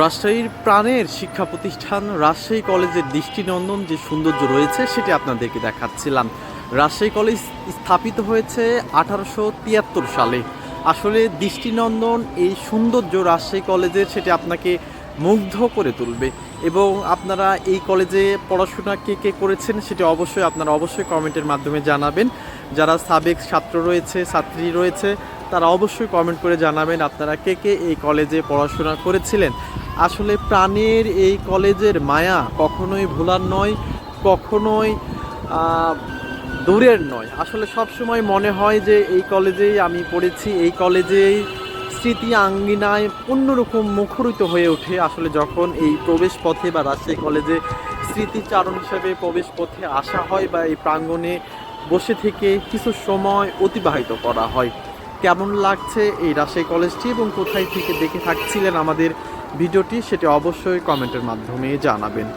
রাজশাহীর প্রাণের শিক্ষা প্রতিষ্ঠান রাজশাহী কলেজের দৃষ্টিনন্দন যে সৌন্দর্য রয়েছে, সেটি আপনাদেরকে দেখাচ্ছিলাম। রাজশাহী কলেজ স্থাপিত হয়েছে আঠারোশো তিয়াত্তর সালে। আসলে দৃষ্টিনন্দন এই সৌন্দর্য রাজশাহী কলেজের, সেটি আপনাকে মুগ্ধ করে তুলবে। এবং আপনারা এই কলেজে পড়াশোনা কে কে করেছেন, সেটি অবশ্যই আপনারা অবশ্যই কমেন্টের মাধ্যমে জানাবেন। যারা সাবেক ছাত্র রয়েছে, ছাত্রী রয়েছে, তারা অবশ্যই কমেন্ট করে জানাবেন আপনারা কে কে এই কলেজে পড়াশোনা করেছিলেন। আসলে প্রাণের এই কলেজের মায়া কখনোই ভোলার নয়, কখনোই দূরের নয়। আসলে সব সময় মনে হয় যে এই কলেজেই আমি পড়েছি, এই কলেজেই স্মৃতি আঙ্গিনায় অন্যরকম মুখরিত হয়ে ওঠে। আসলে যখন এই প্রবেশ পথে বা রাজশাহী কলেজে স্মৃতিচারণ হিসেবে প্রবেশ পথে আসা হয় বা এই প্রাঙ্গণে বসে থেকে কিছু সময় অতিবাহিত করা হয়। কেমন লাগছে এই রাজশাহী কলেজটি এবং কোথায় থেকে দেখে থাকছিলেন আমাদের ভিডিওটি সেটি অবশ্যই কমেন্টের মাধ্যমে জানাবেন।